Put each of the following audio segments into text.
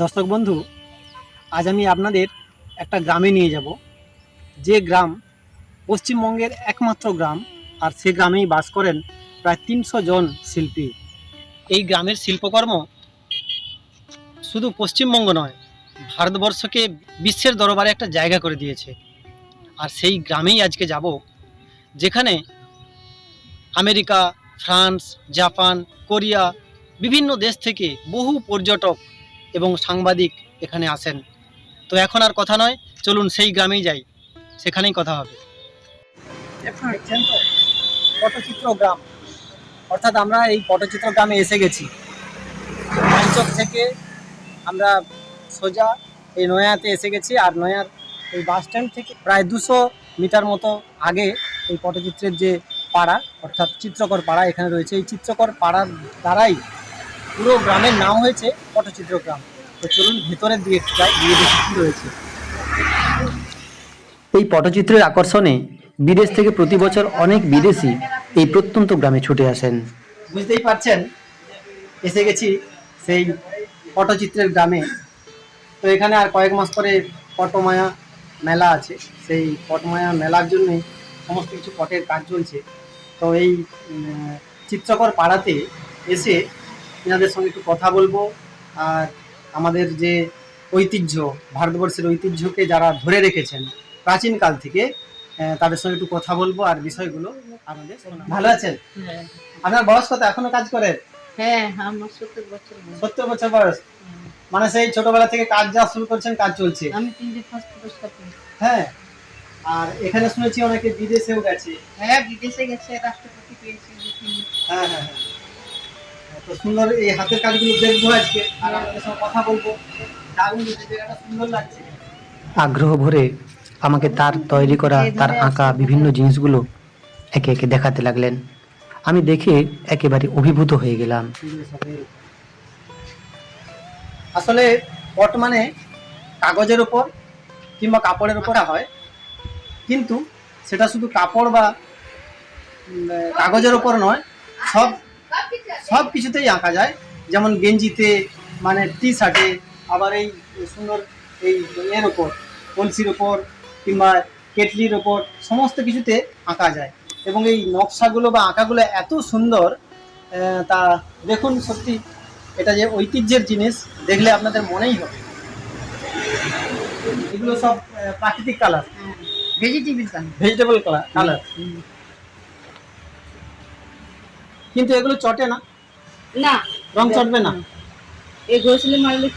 দর্শক বন্ধু, আজ আমি আপনাদের একটা গ্রামে নিয়ে যাব। যে গ্রাম পশ্চিমবঙ্গের একমাত্র গ্রাম, আর সে গ্রামেই বাস করেন প্রায় তিনশো জন শিল্পী। এই গ্রামের শিল্পকর্ম শুধু পশ্চিমবঙ্গ নয়, ভারতবর্ষকে বিশ্বের দরবারে একটা জায়গা করে দিয়েছে। আর সেই গ্রামেই আজকে যাব, যেখানে আমেরিকা, ফ্রান্স, জাপান, কোরিয়া, বিভিন্ন দেশ থেকে বহু পর্যটক এবং সাংবাদিক এখানে আসেন। তো এখন আর কথা নয়, চলুন সেই গ্রামেই যাই। সেখানেই কথা হবে। পটচিত্র গ্রাম। অর্থাৎ আমরা এই পটচিত্র গ্রামে এসে গেছি। মঞ্চক থেকে আমরা সোজা এই নয়াতে এসে গেছি, আর নয়ার এই বাস স্ট্যান্ড থেকে প্রায় দুশো মিটার মতো আগে এই পটচিত্রের যে পাড়া, অর্থাৎ চিত্রকর পাড়া এখানে রয়েছে। এই চিত্রকর পাড়ার দ্বারাই পুরো গ্রামের নাম হয়েছে পটচিত্র গ্রাম। তো চলুন ভেতরের দিকে যাই গিয়ে দেখি কী রয়েছে। এই পটচিত্রের আকর্ষণে বিদেশ থেকে প্রতি বছর অনেক বিদেশি এই প্রত্যন্ত গ্রামে ছুটে আসেন। বুঝতেই পারছেন এসে গেছি সেই পটচিত্রের গ্রামে। তো এখানে আর কয়েক মাস পরে পটমায়া মেলা আছে। সেই পটমায়া মেলার জন্যই সমস্ত কিছু পটের কাজ চলছে। তো এই চিত্রকর পাড়াতে এসে এনাদের সঙ্গে একটু কথা বলব। আর আমাদের যে ঐতিহ্য ভারতবর্ষের ঐতিহ্যকে যারা ধরে রেখেছেন প্রাচীনকাল থেকে তাদের সঙ্গে একটু কথা বলব আর বিষয়গুলো শোনাবো। ভালো আছেন? হ্যাঁ। আপনার বয়স কত? এখনও কাজ করে? হ্যাঁ সত্তর বছর বয়স। মানে সেই ছোটবেলা থেকে কাজ যা শুরু করছেন কাজ চলছে। আমি তিনটে ফার্স্ট পুরস্কার হ্যাঁ। আর এখানে শুনেছি অনেকে বিদেশেও গেছে। হ্যাঁ বিদেশে গেছে রাষ্ট্রপতি পেয়েছি। হ্যাঁ হ্যাঁ হ্যাঁ। তো সুন্দর এই হাতের কাজগুলো দেখব আজকে। আর আপনাদের সঙ্গে কথা বলব। দারুণ জায়গাটা সুন্দর লাগছে। আগ্রহ ভরে আমাকে তার তৈরি করা তার আঁকা বিভিন্ন জিনিসগুলো একে একে দেখাতে লাগলেন। আমি দেখে একেবারে অভিভূত হয়ে গেলাম। আসলে পট মানে কাগজের ওপর কিংবা কাপড়ের ওপর হয়। কিন্তু সেটা শুধু কাপড় বা কাগজের ওপর নয় সব সব কিছুতেই আঁকা যায়। যেমন গেঞ্জিতে মানে টি শার্টে আবার এই সুন্দর এই এর ওপর কলসির ওপর কিংবা কেটলির ওপর সমস্ত কিছুতে আঁকা যায়। এবং এই নকশাগুলো বা আঁকাগুলো এত সুন্দর তা দেখুন সত্যি এটা যে ঐতিহ্যের জিনিস দেখলে আপনাদের মনেই হবে। এগুলো সব প্রাকৃতিক কালার ভেজিটেবিল কান ভেজিটেবল কালার কালার কিন্তু এগুলো চটে না। না। রং চটবে না। এই ঘষলে মারলে।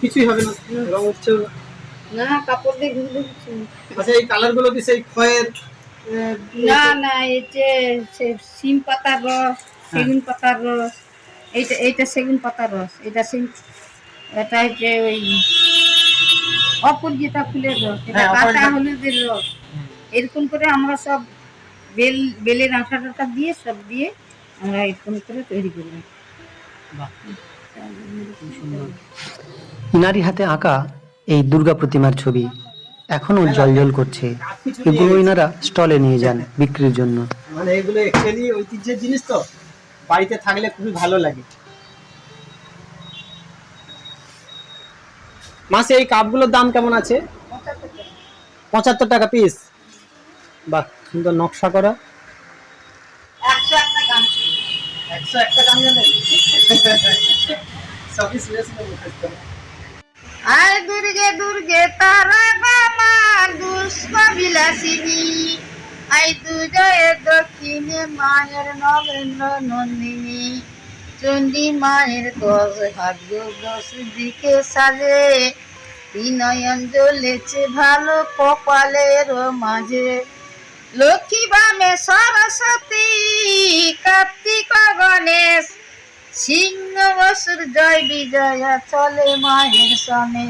কিছুই হবে না। রং উঠছে না। কাপড় দিয়ে ঘুরলে আচ্ছা এই কালারগুলো কি সেই খয়ের না না এই যে সিম পাতার রস সেগুন পাতার রস এইটা এইটা সেগুন পাতার রস এটা সিম এটা হচ্ছে ওই অপরাজিতা ফুলের রস এটা হ্যাঁ, কাঁচা হলুদের রস এরকম করে আমরা সব বেল বেলের আঠা টাটা দিয়ে সব দিয়ে আমরা এরকম করে তৈরি করি বাহ, ইনারি হাতে আঁকা এই দুর্গা প্রতিমার ছবি এখনও জল করছে। এগুলো ইনারা স্টলে নিয়ে যান বিক্রির জন্য। মানে এগুলো অ্যাকচুয়ালি ঐতিহ্যের জিনিস তো। বাড়িতে থাকলে খুবই ভালো লাগে। মাসে এই কাপগুলোর দাম কেমন আছে? পঁচাত্তর টাকা পিস বাহ। সুন্দর নকশা করা। আয় দুর্গে দুর্গে তারা বামার দুষ্প বিলাসিনী আই দুজয়ে দক্ষিণে মায়ের নগেন্দ্র নন্দিনী। চণ্ডী মায়ের দশ ভাগ্য দশ দিকে সাজে। বিনয়ন জ্বলেছে ভালো কপালের মাঝে। লক্ষ্মী বামে সরস্বতী, কার্তিক গণেশ, সিংহ বসুর জয় বিজয়া, চলে মায়ের সনে।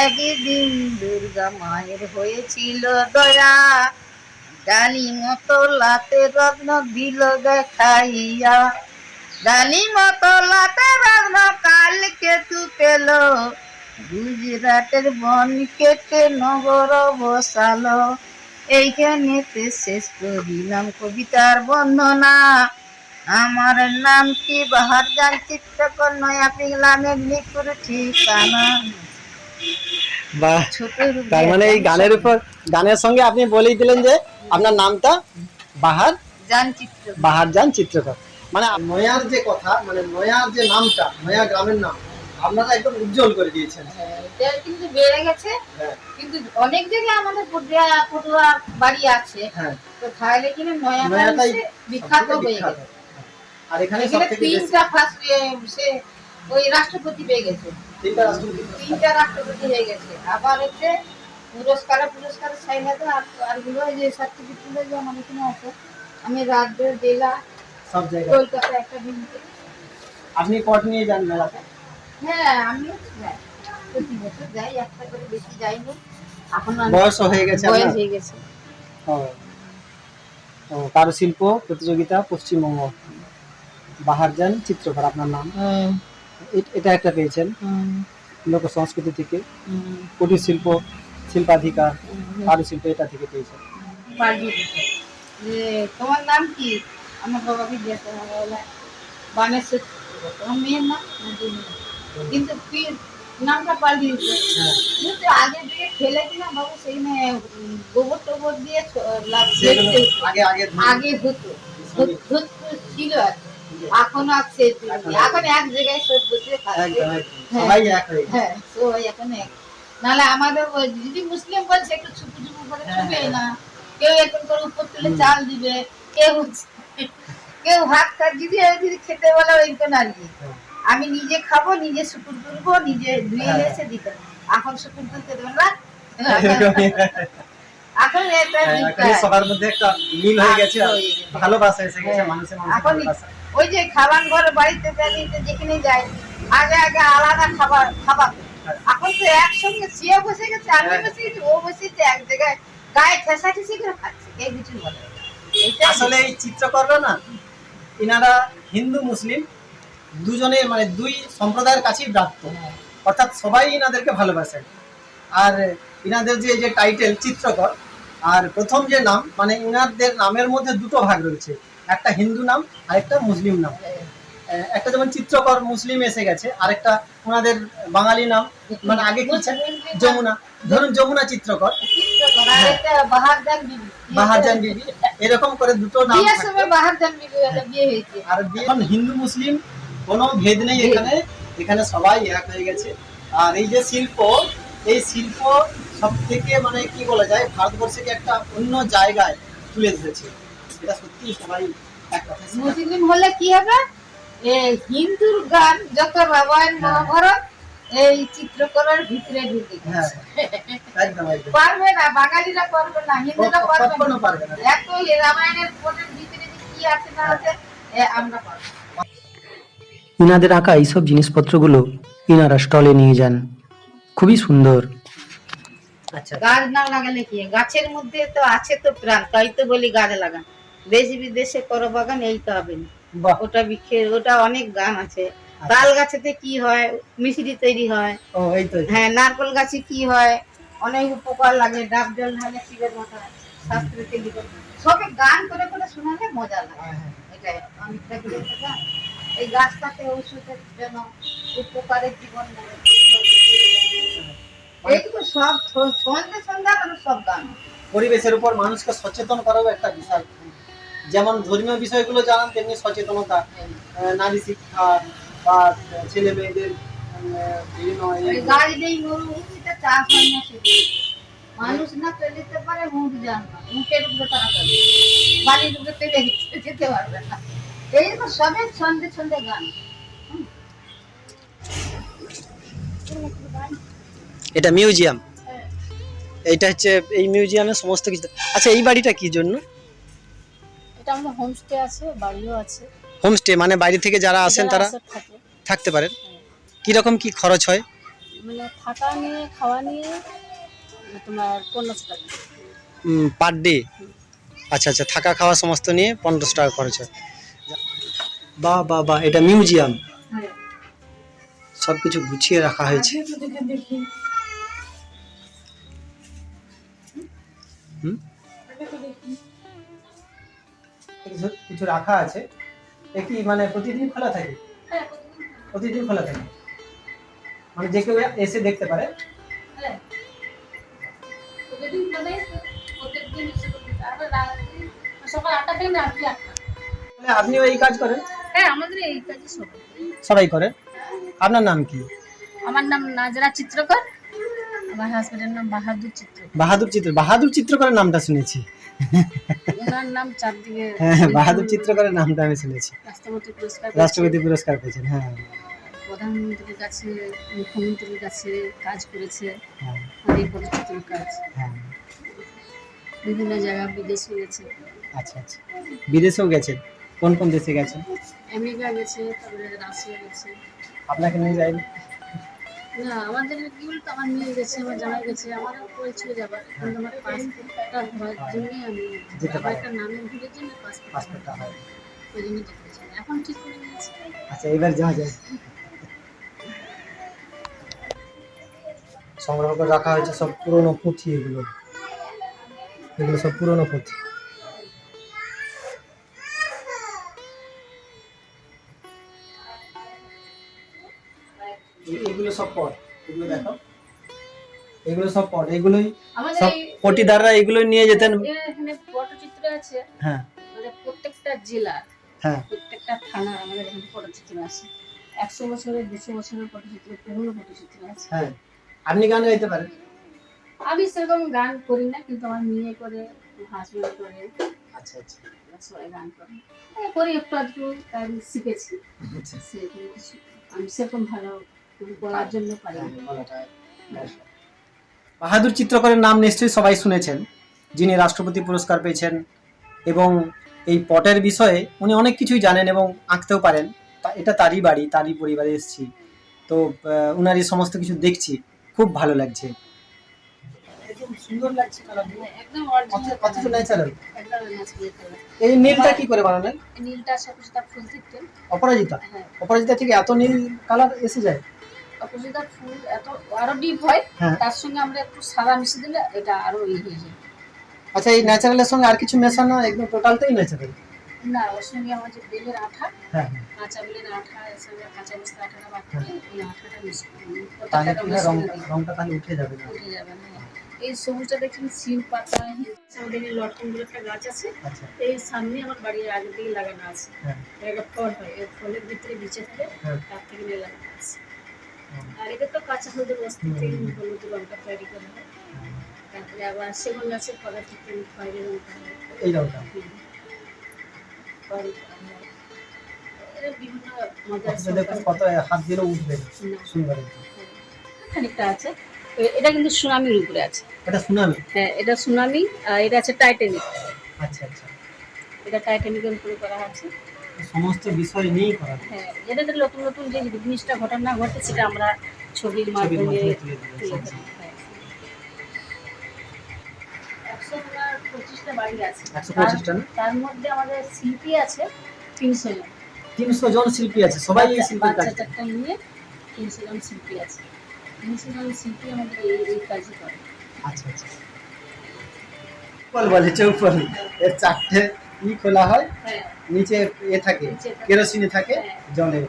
একদিন দুর্গা মায়ের হয়েছিল দয়া ডালি মতো লাতে রত্ন দিল দেখাইয়া। ডালি মতো লাতে রত্ন কালকে তু পেল, গুজরাটের বন কেটে নগর বসালো। এইখানেতে শেষ করিলাম কবিতার বন্দনা আমার নাম কি? বাহার জান চিত্রকর নয়া পিংলা মেদিনীপুর ঠিকানা। ছোট তার মানে এই গানের উপর গানের সঙ্গে আপনি বলেই দিলেন যে আপনার নামটা বাহার জান চিত্র বাহার যান চিত্রকর। মানে নয়ার যে কথা মানে নয়ার যে নামটা নয়া গ্রামের নাম আপনারা একদম উজ্জ্বল করে দিয়েছেন। কিন্তু বেড়ে গেছে। হ্যাঁ। কিন্তু অনেক জায়গায় আমাদের পটুয়া পটুয়া বাড়ি আছে। হ্যাঁ। তো তাহলে নয়াটাই বিখ্যাত হয়ে গেছে। আর এখানে তিনটা ফার্স্ট সে ওই রাষ্ট্রপতি পেয়ে গেছে। তিনটা রাষ্ট্রপতি। হয়ে গেছে। আবার হচ্ছে পুরস্কার পুরস্কার চাইলে আর আরগুলো যে সার্টিফিকেটগুলো যে আমার এখানে আছে আমি রাজ্য জেলা সব জায়গায়। কলকাতা একটা দিনকে আপনি কট নিয়ে যান মেলাতে হ্যাঁ আমি যাই। প্রতি বছর যাই একটা করে বেশি যাইনি এখন বয়স হয়ে গেছে বয়স হয়ে গেছে। ও। কারুশিল্প প্রতিযোগিতা পশ্চিমবঙ্গ। বাহার যান চিত্রকর আপনার নাম? এ- এটা একটা পেয়েছেন? লোক সংস্কৃতি থেকে। কুটির শিল্প শিল্পাধিকার কারুশিল্প এটা থেকে পেয়েছেন। তোমার নাম কি? আমার বাবাকে জিজ্ঞাসা বানেশ্বর। তোমার মেয়ের নাম না দুই মেয়ে? কিন্তু তুই নামটা পাল্টি দিতে হ্যাঁ কিন্তু আগে দিকে ফেলে কিনা বাবু সেইখানে উম, গোবর টোবর দিয়ে ছ- লাভ সেগুলো দেখতে হতো। আগে আগে ধরে- আগে হতো ধুত- ধুত ছিল আর কি। এখন আর সে এখন এক জায়গায় সব বসে খাচ্ছে একদম, একদম। সবাই এক হয়ে গেছে। হ্যাঁ সবাই এখন এক নাহলে আমাদের ওই যদি মুসলিম বলছে একটু ছুপু ছুপু করে হ্যাঁ, ছুবে হ্যাঁ। না কেউ এখন করে উপর তুলে চাল দিবে কেউ কেউ ভাত খা যদি যদি খেতে বলে ওই তো আর কি হ্যাঁ। আমি নিজে খাব নিজে শুকুর তুলবো নিজে ধুয়ে হ্যাঁ। এসে দিতে এখন শুকুর তুলতে দেবেন না এখন এটা হ্যাঁ, দিকটা। এখনই সবার মধ্যে একটা মিল হয়ে গেছে। ভালোবাসা এসে গেছে। ওই যে খাবার ঘরে বাড়িতে বাড়িতে যেখানে যাই আগে আগে আলাদা খাবার খাবার। এখন তো একসঙ্গে বসে গেছে আমি। বসে গেছি ও এক জায়গায় গায়ে ঠেসা ঠেসি করে খাচ্ছে কিছু বলে না। আসলে এই চিত্রকররা না ইনারা হিন্দু মুসলিম দুজনে মানে দুই সম্প্রদায়ের কাছেই ব্রাত্য অর্থাৎ সবাই ইনাদেরকে ভালোবাসেন। আর ইনাদের যে যে টাইটেল চিত্রকর আর প্রথম যে নাম মানে ইনাদের নামের মধ্যে দুটো ভাগ রয়েছে। একটা হিন্দু নাম আর একটা মুসলিম নাম। একটা যেমন চিত্রকর মুসলিম এসে গেছে আরেকটা ওনাদের বাঙালি নাম। মানে আগে কি যমুনা। ধরুন যমুনা চিত্রকর। চিত্রকর, বাহারজান বিবি। এরকম করে দুটো নাম একটা বিয়ে আর হিন্দু মুসলিম কোনো ভেদ নেই এখানে। এখানে সবাই এক হয়ে গেছে। আর এই যে শিল্প এই শিল্প সব থেকে মানে কি বলা যায় ভারতবর্ষকে একটা অন্য জায়গায় তুলে ধরেছে। এটা সত্যি সবাই এক কথা মুসলিম হলে কি হবে? হিন্দুর গান যত রামায়ণ মহাভারত এই চিত্রকলার ভিতরে ঢুকে হ্যাঁ একদম পারবে না বাঙালিরা পারবে না হিন্দুরা পারবে না। এত রামায়ণের ভিতরে কি আছে না আছে আমরা পারব ইনাদের আঁকা এইসব জিনিসপত্রগুলো ইনারা স্টলে নিয়ে যান। খুবই সুন্দর। আচ্ছা গাছ না লাগালে কি? গাছের মধ্যে তো আছে তো প্রাণ তাই তো বলি গাছ লাগান। দেশ বিদেশে করো বাগান এই তো হবে না ওটা বিক্ষে ওটা অনেক গান আছে। তাল গাছেতে কি হয়? মিশ্রি তৈরি হয়। ও এই তো হ্যাঁ নারকল গাছে কি হয়? অনেক উপকার লাগে ডাব জল ঢালে শিবের মাথায় শাস্ত্রে তৈরি করে সবে গান করে করে শোনালে মজা লাগে। হ্যাঁ, হ্যাঁ। এটাই অনেকটা করে গান। এই গাছটাকে ঔষধের জন্য উপকারের জীবন। এইটুকু সব সন্ধ্যে সন্ধ্যা মানে সব গান পরিবেশের উপর মানুষকে সচেতন করাও একটা বিষয়। যেমন ধর্মীয় বিষয়গুলো জানান তেমনি সচেতনতা। নারী শিক্ষা বা ছেলে মেয়েদের হয় মানুষ না চলিতে পারে মুখ জান না। মুখের উপরে তারা বাড়ির উপরে যেতে পারবে না। এই তো সবে সন্ধে সন্ধে গান। এটা মিউজিয়াম। এইটা হচ্ছে এই মিউজিয়ামে সমস্ত কিছু। আচ্ছা এই বাড়িটা কি জন্য? এটা আমাদের হোমস্টে আছে বাড়িও আছে। হোমস্টে মানে বাইরে থেকে যারা আসেন তারা থাকতে পারেন। কি রকম কি খরচ হয়? মানে থাকা নিয়ে খাওয়া নিয়ে তোমার পনেরোশো টাকা। পার ডে আচ্ছা আচ্ছা থাকা খাওয়া সমস্ত নিয়ে পনেরোশো টাকা খরচ হয়। বাহ বাহ বাহ এটা মিউজিয়াম। সব কিছু গুছিয়ে রাখা হয়েছে। কিছু- কিছু রাখা আছে। এ কি মানে প্রতিদিন খোলা থাকে। হ্যাঁ প্রতিদিন খোলা থাকে। মানে যে কেউ এসে দেখতে পারে। হ্যাঁ। হয়। আপনিও এই কাজ করেন। হ্যাঁ আমাদের এই কাজই সবাই। সবাই করেন আপনার নাম কি? আমার নাম নাজরা চিত্রকর আমার হাজবেন্ডের নাম বাহাদুর চিত্র বাহাদুর চিত্র বাহাদুর চিত্রকরের নামটা শুনেছি। ওনার নাম চারদিকে হ্যাঁ বাহাদুর চিত্রকরের নামটা আমি শুনেছি। রাষ্ট্রপতি পুরস্কার রাষ্ট্রপতি পুরস্কার পেয়েছেন হ্যাঁ। প্রধানমন্ত্রীর কাছে মুখ্যমন্ত্রীর কাছে কাজ করেছে। হ্যাঁ। অনেক বড় চিত্র কাজ। হ্যাঁ। বিভিন্ন জায়গা বিদেশে গেছে। আচ্ছা আচ্ছা। বিদেশেও গেছেন কোন কোন দেশে গেছেন আমেরিকা গেছে তারপরে রাশিয়া গেছে। আপনাকে নিয়ে যায়নি না আমাদের কি বলতো আমার মেয়ে গেছে আমার জামাই গেছে আমারও করেছিল যাবার। কিন্তু আমার পাসপোর্টটা হওয়ার জন্যই আমি যেতে আমার পারেন। একটা নামের ভুলের জন্য পাসপোর্ট পাসপোর্টটা হয়। ওই জন্য যেতে না। এখন ঠিক করে নিয়েছি। আচ্ছা এবার যাওয়া যায়। সংগ্রহ করে রাখা হয়েছে সব পুরনো পুঁথি এগুলো। এগুলো সব পুরনো পুঁথি। এগুলো সব পট এগুলো দেখো। এগুলো সব পট এগুলোই সব নিয়ে যেতেন। এখানে পটচিত্র আছে। হ্যাঁ। আমাদের প্রত্যেকটা জেলা হ্যাঁ। প্রত্যেকটা থানা আমাদের এখানে পটচিত্র আছে। একশো বছরের দুশো বছরের পটচিত্র পুরনো পটচিত্র আছে। হ্যাঁ। আপনি গান গাইতে পারেন? আমি সেরকম গান করি না কিন্তু আমার মেয়ে করে হাজবেন্ড করে আচ্ছা আচ্ছা। সবাই গান করে। করি একটু আধটু শিখেছি। আচ্ছা। আমি সেরকম ভালো বলার জন্য বাহাদুর চিত্রকরের নাম নিশ্চয়ই সবাই শুনেছেন যিনি রাষ্ট্রপতি পুরস্কার পেয়েছেন এবং এই পটের বিষয়ে উনি অনেক কিছুই জানেন এবং আঁকতেও পারেন। এটা তারই বাড়ি তারই পরিবারে এসেছি। তো উনার এই সমস্ত কিছু দেখছি খুব ভালো লাগছে। কালার এই নীলটা কি করে বানালেন? নীলটা অপরাজিতা? হ্যাঁ। অপরাজিতা থেকে এত নীল কালার এসে যায়? অপোজিটার ফুল এত আরও ডিপ হয় হ্যাঁ। তার সঙ্গে আমরা একটু সাদা মিশিয়ে দিলে এটা আরও ই হয়ে যায়। আচ্ছা এই ন্যাচারালের সঙ্গে আর কিছু মেশানো একদম টোটালটাই ন্যাচারাল না ওর সঙ্গে আমার যে বেলের আঠা হ্যাঁ কাঁচা বেলের আঠা এর কাঁচা বস্তা আঠাটা বাদ এই আঠাটা মিশ তাহলে কি হয়, রঙের রংটা তাহলে উঠে যাবে না। উঠে যাবে না। এই সবুজটা দেখছেন সিল পাতা আমাদের এই লটকন একটা গাছ আছে আচ্ছা। এই সামনে আমার বাড়ির আগে দিকে লাগানো আছে। হ্যাঁ। একটা ফল হয় এই ফলের ভিতরে বিচে থাকে হ্যাঁ। তার থেকে নিয়ে লাগানো আছে আর এটা তো কাঁচা হলুদের বস্তা থেকে হলুদ রঙটা তৈরি করা হয় তারপরে আবার সেগুন গাছের ফলের থেকে খয়েরি রঙটা হয় এই কত হাত দিলেও উঠবে। সুন্দর খানিকটা আছে। এটা কিন্তু সুনামির উপরে আছে। এটা সুনামি? হ্যাঁ এটা সুনামি আর এটা আছে টাইটানিক। আচ্ছা আচ্ছা। এটা টাইটানিকের উপরে করা আছে। সমস্ত বিষয় নিয়েই করা। হ্যাঁ এটাতে নতুন নতুন যে জিনিসটা ঘটনা ঘটে সেটা আমরা ছবির মাধ্যমে হ্যাঁ। একশো তোমার পঁচিশটা বাড়ি আছে। তার- পঁচিশটা না? তার মধ্যে আমাদের শিল্পী আছে তিনশো জন। তিনশো জন শিল্পী আছে সবাই এই শিল্পীর কাজ নিয়ে তিনশো জন শিল্পী আছে। তিনশো জন শিল্পী আমাদের এই এই কাজই করে। আচ্ছা আচ্ছা। বলে চৌপল এর চারটে ই খোলা হয় হ্যাঁ নিচে এ থাকে। কেরোসিনে থাকে হ্যাঁ। জলে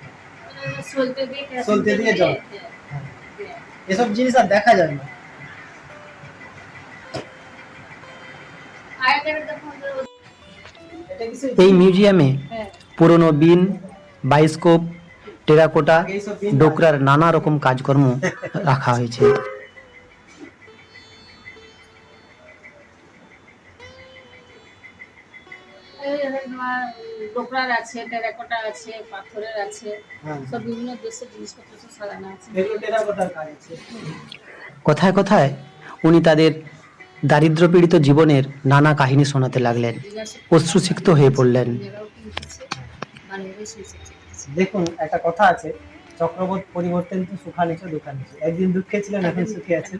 সলতে দিয়ে কেরোসিন সলতে দিয়ে জল। হ্যাঁ। এসব জিনিস আর দেখা যায় না এই মিউজিয়ামে হ্যাঁ পুরনো বিন বাইস্কোপ টেরাকোটা ডোকরার নানা রকম কাজকর্ম রাখা হয়েছে আছে টেরাকোটা আছে পাথরের আছে হ্যাঁ। সব বিভিন্ন দেশের জিনিসপত্র সব সাজানো আছে। এগুলো টেরাকোটার কাজ আছে। কথায় কথায় উনি তাদের দারিদ্র পীড়িত জীবনের নানা কাহিনী শোনাতে লাগলেন অশ্রুসিক্ত হয়ে পড়লেন। দেখুন একটা কথা আছে চক্রবর্তী পরিবর্তন তো সুখা নিচে দুঃখা নিচে একদিন দুঃখে ছিলেন এখন সুখে আছেন।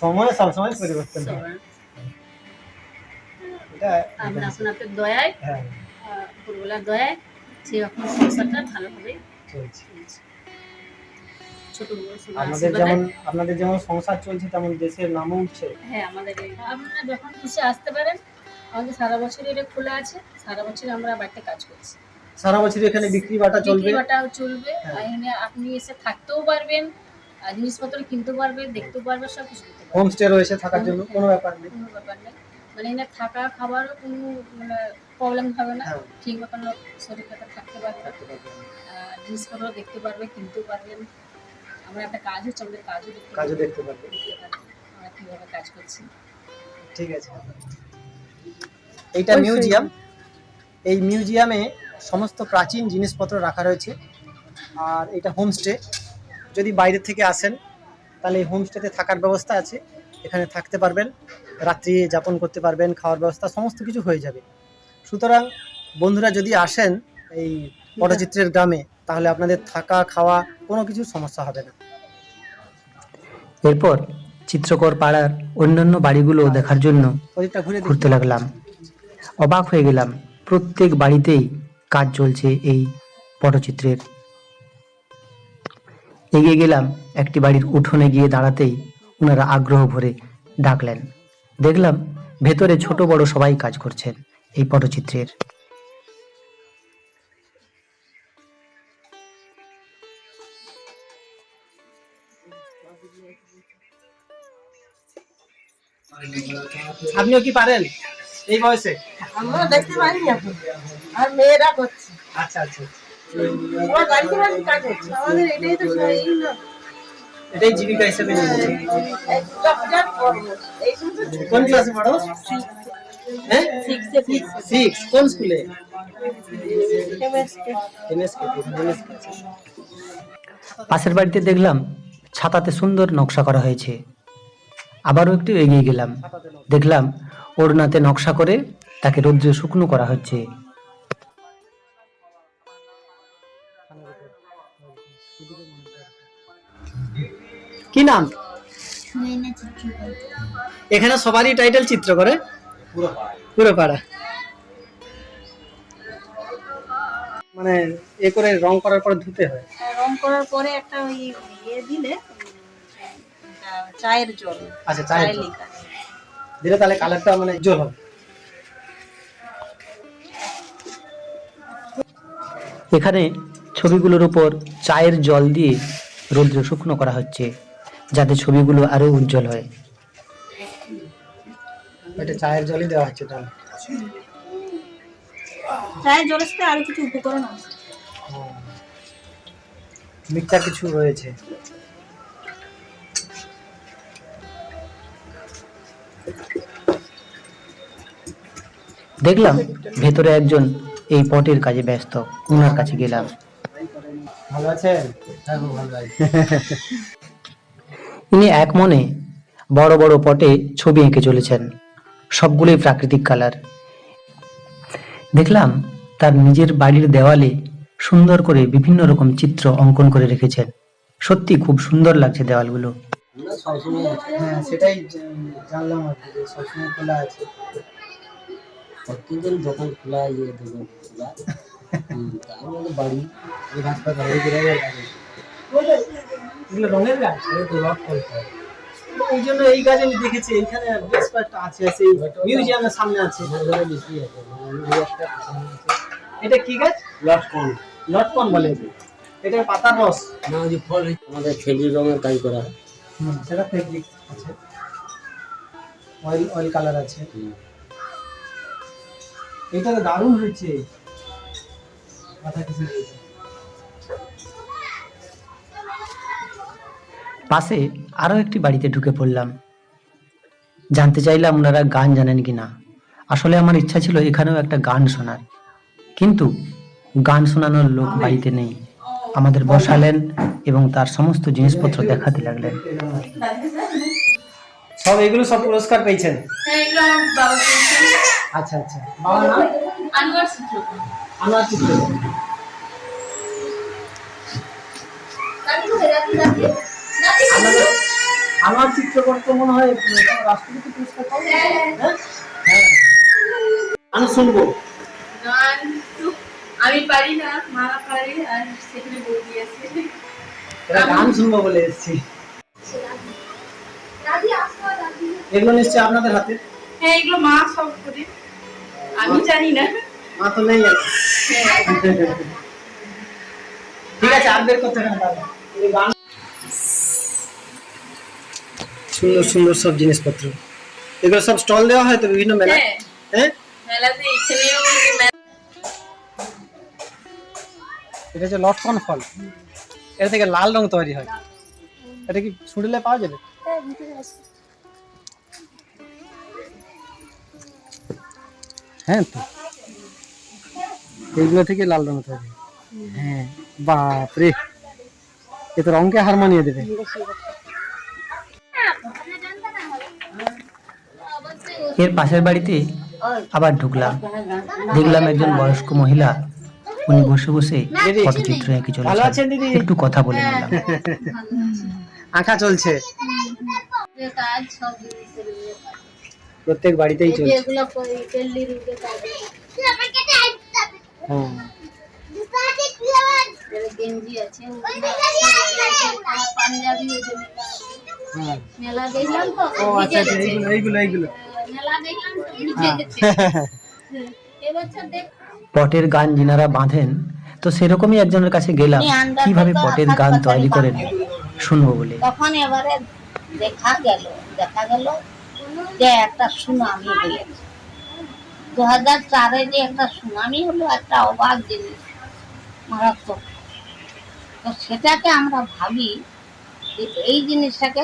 সময় সবসময় পরিবর্তন হয়। এটা আমরা আপনাদের দয়ায়। হ্যাঁ। দয়ায় সে এখন সংসারটা ভালোভাবে আশীর্বাদে- যেমন আপনাদের যেমন সংসার চলছে তেমন দেশের নামও উঠছে। হ্যাঁ আমাদের আপনারা যখন খুশি আসতে পারেন আমাদের সারা বছর এটা খোলা আছে। সারা বছর আমরা বাড়িতে কাজ করছি। সারা বছর এখানে বিক্রি বাটা চলবে? বিক্রি বাটাও চলবে। হ্যাঁ। আর এখানে আপনি এসে থাকতেও পারবেন আর জিনিসপত্র কিনতেও পারবেন দেখতেও পারবেন সব কিছু করতে হোমস্টে রয়েছে থাকার জন্য কোনো ব্যাপার নেই। কোনো ব্যাপার নেই। মানে এখানে থাকা খাবারও কোনো মানে প্রবলেম হবে না। হ্যাঁ। ঠিক মতন শরীর খাতা থাকতে পারবে। জিনিসপত্র দেখতে পারবে কিনতেও পারবেন আমরা একটা কাজ হচ্ছে আমাদের কাজও দেখতে কাজও দেখতে পারবে। আমরা কীভাবে কাজ করছি। ঠিক আছে। এইটা মিউজিয়াম। এই মিউজিয়ামে সমস্ত প্রাচীন জিনিসপত্র রাখা রয়েছে। আর এটা হোমস্টে। যদি বাইরে থেকে আসেন তাহলে এই হোমস্টেতে থাকার ব্যবস্থা আছে। এখানে থাকতে পারবেন। রাত্রি যাপন করতে পারবেন খাওয়ার ব্যবস্থা সমস্ত কিছু হয়ে যাবে। সুতরাং বন্ধুরা যদি আসেন এই পটচিত্রের গ্রামে তাহলে আপনাদের থাকা খাওয়া কোনো কিছু সমস্যা হবে না। এরপর চিত্রকর পাড়ার অন্যান্য বাড়িগুলো দেখার জন্য ঘুরে ঘুরতে লাগলাম। অবাক হয়ে গেলাম প্রত্যেক বাড়িতেই কাজ চলছে এই পটচিত্রের। এগিয়ে গেলাম একটি বাড়ির উঠোনে গিয়ে দাঁড়াতেই ওনারা আগ্রহ ভরে ডাকলেন। দেখলাম ভেতরে ছোট বড় সবাই কাজ করছেন। এই পটচিত্রের। আপনিও কি পারেন? এই বয়সে? আমরা দেখতে পারি এখন। আর মেয়েরা করছে। আচ্ছা আচ্ছা। আমার বাড়িতে বাড়ি কাজ হচ্ছে আমাদের এটাই তো এটাই জীবিকা হিসেবে শুধু কোন ক্লাসে পড়ো? হ্যাঁ? সিক্স কোন স্কুলে? পাশের বাড়িতে দেখলাম ছাতাতে সুন্দর নকশা করা হয়েছে। আবারও একটু এগিয়ে গেলাম। দেখলাম ওড়নাতে নকশা করে তাকে রৌদ্রে শুকনো করা হচ্ছে। কি নাম? এখানে সবারই টাইটেল চিত্র করে পুরো পাড়া। মানে এ করে রং করার পর ধুতে হয়? রং করার পরে একটা ওই ইয়ে দিলে চায়ের জল। আচ্ছা চায়ের জল। দিলে তাহলে কালারটা মানে জল হবে। এখানে ছবিগুলোর উপর চায়ের জল দিয়ে রৌদ্রে শুকনো করা হচ্ছে যাতে ছবিগুলো আরও উজ্জ্বল হয়। এটা চায়ের জলই দেওয়া হচ্ছে তাহলে। চায়ের জলের সাথে আরও কিছু উপকরণ আছে। মিক্সচার কিছু রয়েছে। দেখলাম ভেতরে একজন এই পটের কাজে ব্যস্ত। ওনার কাছে গেলাম। ভালো আছেন? হ্যাঁ খুব ভালো আছি। ইনি এক মনে বড় বড় পটে ছবি এঁকে চলেছেন। সবগুলোই প্রাকৃতিক কালার দেখলাম তার নিজের বাড়ির দেওয়ালে সুন্দর করে বিভিন্ন রকম চিত্র অঙ্কন করে রেখেছেন সত্যি খুব সুন্দর লাগছে দেওয়ালগুলো। হ্যাঁ সেটাই জানলাম আর কি সবসময় খোলা আছে। প্রত্যেকদিন খোলা ইয়ে খোলা। বাড়ি রঙের গাছ জন্য এই গাছ আমি দেখেছি বেশ কয়েকটা আছে মিউজিয়ামের সামনে আছে। এটা কি গাছ? লটকন। লটকন বলে। এটা পাতার রস। না যে ফল আমাদের রঙের কাজ করা হয়। সেটা ফেব্রিক আছে। অয়েল অয়েল কালার আছে। এটা দারুণ হয়েছে। মাথা কিছু পাশে আরও একটি বাড়িতে ঢুকে পড়লাম। জানতে চাইলাম ওনারা গান জানেন কিনা। আসলে আমার ইচ্ছা ছিল এখানেও একটা গান শোনার। কিন্তু গান শোনানোর লোক বাড়িতে নেই। আমাদের বসালেন এবং তার সমস্ত জিনিসপত্র দেখাতে লাগলেন। সব এগুলো সব পুরস্কার পেয়েছেন? আচ্ছা আচ্ছা। নাম? আনোয়ার চিত্র। আপনাদের আনোয়ার মনে হয় রাষ্ট্রপতি পুরস্কার পাবে? হ্যাঁ। হ্যাঁ? আমি শুনব। গান তো আমি পারি না মা পারে আর সেখানে বৌদি আছে। গান শুনব বলে এসেছি। এগুলো নিশ্চয়ই আপনাদের হাতে? হ্যাঁ এগুলো মা সব করে। আমি জানি না। মা তো নেই ঠিক আছে আর বের করতে হবে গান- সুন্দর সুন্দর সব জিনিসপত্র এগুলো সব স্টল দেওয়া হয় তো বিভিন্ন মেলায় হ্যাঁ মেলাতে এখানেও এটা হচ্ছে লটকন ফল। এটা থেকে লাল রং তৈরি হয়। এটা কি ছুঁড়লে পাওয়া যাবে? হ্যাঁ তো। এইগুলো থেকে লাল রং তৈরি হয়। হ্যাঁ বাপ রে এ তো রংকে হার মানিয়ে দেবে। এর পাশের বাড়িতে আবার ঢুকলাম। দেখলাম একজন বয়স্ক মহিলা। উনি বসে বসে ফটোচিত্র এঁকে ভালো চলেছেন আছেন দিদি? একটু কথা বলে নিলাম। আঁকা চলছে। যে কাজ সব জিনিসের কাজ। প্রত্যেক বাড়িতেই চলছে গেঞ্জি আছে ওগুলো আছে, আমার পাঞ্জাবি মেলা। আছে। হ্যাঁ। মেলা দেখলাম তো ও আচ্ছা ভিজে গেছে। এইগুলো এইগুলো এইগুলো। মেলা দেখলাম তো ভিজে গেছে। এবছর দেখ। পটের গান যিনারা বাঁধেন তো সেরকমই একজনের কাছে গেলাম কীভাবে পটের গান তৈরি করেন শুনব বলে। তখন এবারে দেখা গেল দেখা গেল যে একটা সুনামি হয়েছে দু হাজার চারে যে একটা সুনামি হলো একটা অবাক জিনিস মারাত্মক। তো সেটাকে আমরা ভাবি যে এই জিনিসটাকে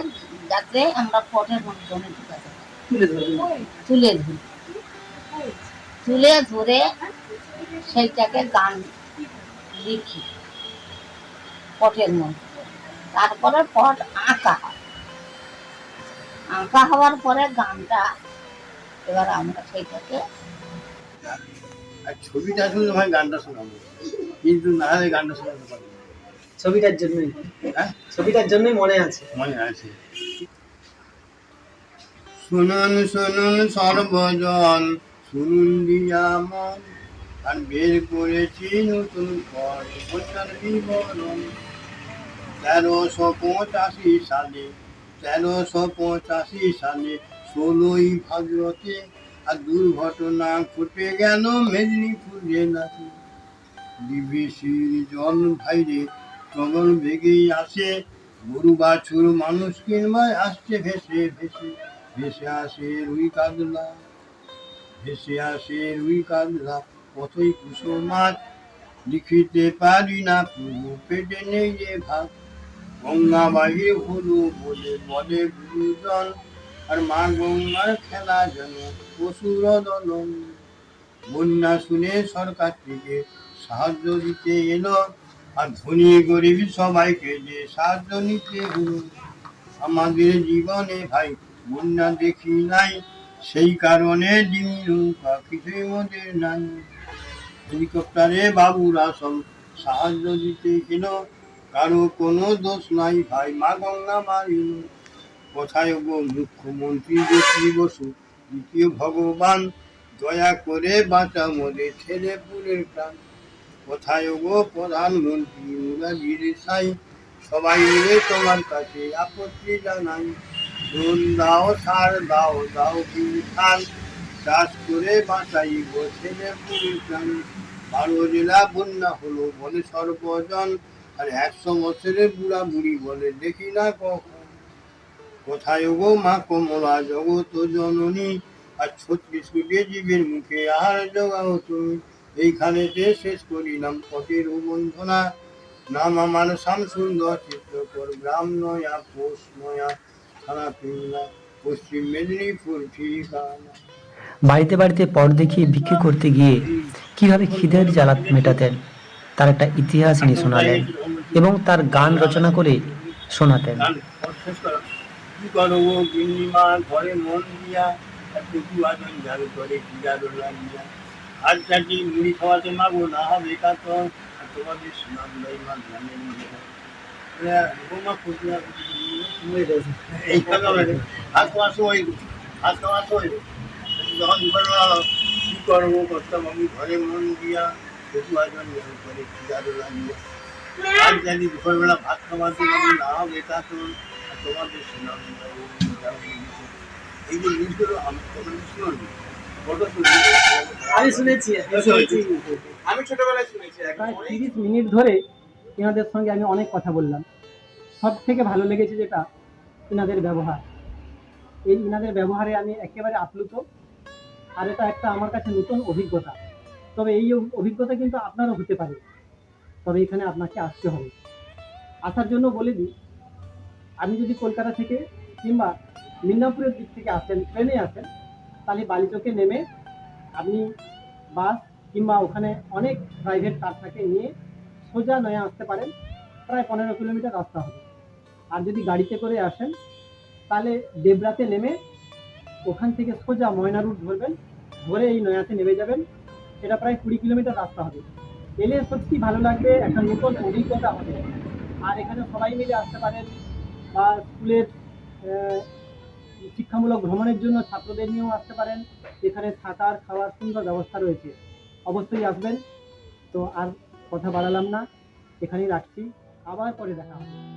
যাতে আমরা পটের ঢুকাতে পারি। তুলে ধরি। তুলে ধরে সেইটাকে গান লিখি পটের মধ্যে। তারপরে পট আঁকা হয়। আঁকা হওয়ার পরে গানটা এবার আমরা সেইটাকে আর ছবিটা ভাই গানটা শোনাবো। কিন্তু না হলে গানটা শোনাতে পারব না। ছবিটার জন্যই। হ্যাঁ? ছবিটার জন্যই মনে আছে। মনে আছে। শুনুন শুনুন সর্বজন, শুনুন দিয়া আর বের করেছি নতুন পর বিবরণ। তেরোশো পঁচাশি সালে, তেরোশো পঁচাশি সালে ষোলোই ভাদ্রতে আর দুর্ঘটনা ঘটে গেল মেদিনীপুর জেলাতে। বিবিসির জল ভাইরে প্রবল বেগেই আসে, গরু বাছুর মানুষ কিনবায় আসছে ভেসে ভেসে ভেসে আসে রুই কাতলা, ভেসে আসে রুই কাতলা কতই কুসো মাছ, লিখিতে পারি না পুরো পেটে নেই যে ভাত। গঙ্গা বাহির হলো বলে বলে গুরুজন, আর মা গঙ্গার খেলা যেন পশুর বন্যা শুনে সরকার থেকে সাহায্য দিতে এলো আর ধনী গরিব সবাইকে যে সাহায্য নিতে আমাদের জীবনে ভাই বন্যা দেখি নাই, সেই কারণে ডিমি নৌকা কিছুই মোদের নাই। হেলিকপ্টারে বাবুরা সব সাহায্য দিতে এলো, কারও কোনো দোষ নাই, ভাই মা গঙ্গা মারিল কোথায় গো মুখ্যমন্ত্রী জ্যোতি বসু, দ্বিতীয় ভগবান, দয়া করে বাঁচা মোদের ছেলে পুরের প্রাণ। কোথায় গো প্রধানমন্ত্রী মুরাজির সাই সবাই মিলে তোমার কাছে আপত্তি জানাই। নুন দাও, সার দাও দাও ধান। চাষ করে বাঁচাই ছেলে পুরের বারো জেলা বন্যা হলো, বলে সর্বজন। আর একশো বছরের বুড়া বুড়ি বলে, দেখি না কখন। কোথায় গো মা কমলা জগত জননী? আর ছত্রিশ কোটি জীবের মুখে আহার জোগাও তুমি। এইখানেতে শেষ করিলাম পটের বন্ধনা নাম আমার শাম সুন্দর চিত্রকর গ্রাম নয়া পোষ নয়া থানা পিংলা পশ্চিম মেদিনীপুর ঠিকানা। বাড়িতে বাড়িতে পর দেখিয়ে বিক্রি করতে গিয়ে কীভাবে খিদের জ্বালা মেটাতেন তার একটা ইতিহাস নিয়ে শোনালেন এবং তার গান রচনা করে শোনাতেন। কি করো গিন্নিমা ঘরে মন দিয়া ঝাল করে লাগিয়া। আর চাটি মুড়ি খাওয়াতে মাগো না হবে কাতন আর তোমাদের সুনাম লই মা ধ্যানে নিয়ে বৌমা খুঁজিয়া এইভাবে আমাদের হাত মাসো ওই হাত মাসো ওই যখন কি করব করতাম আমি ঘরে মন দিয়া আদন ঝাল করে জাদু লাগিয়া? আর দুপুরবেলা ভাত খাওয়াতে পারি না হবে, তা তো তোমাদের শোনাবো এই যে জিনিসগুলো আমি তোমাদের শুনুন? আমি শুনেছি আমি ছোটবেলায় শুনেছি প্রায় তিরিশ মিনিট ধরে এনাদের সঙ্গে আমি অনেক কথা বললাম। সব থেকে ভালো লেগেছে যেটা ইনাদের ব্যবহার। এই ইনাদের ব্যবহারে আমি একেবারে আপ্লুত আর এটা একটা আমার কাছে নতুন অভিজ্ঞতা। তবে এই অভিজ্ঞতা কিন্তু আপনারও হতে পারে। তবে এখানে আপনাকে আসতে হবে। আসার জন্য বলে দিই আপনি যদি কলকাতা থেকে কিংবা মিদনাপুরের দিক থেকে আসেন ট্রেনে আসেন তাহলে বালিচকে নেমে আপনি বাস কিংবা ওখানে অনেক প্রাইভেট কার থাকে নিয়ে সোজা নয়া আসতে পারেন। প্রায় পনেরো কিলোমিটার রাস্তা হবে। আর যদি গাড়িতে করে আসেন, তাহলে দেবরাতে নেমে ওখান থেকে সোজা ময়না রুট ধরবেন, ধরে এই নয়াতে নেমে যাবেন। এটা প্রায় কুড়ি কিলোমিটার রাস্তা হবে। এলে সত্যি ভালো লাগবে, একটা নতুন অভিজ্ঞতা হবে। আর এখানে সবাই মিলে আসতে পারেন, বা স্কুলের শিক্ষামূলক ভ্রমণের জন্য ছাত্রদের নিয়েও আসতে পারেন। এখানে থাকার খাওয়ার সুন্দর ব্যবস্থা রয়েছে। অবশ্যই আসবেন। তো আর কথা বাড়ালাম না। এখানেই রাখছি। আবার পরে দেখা হবে।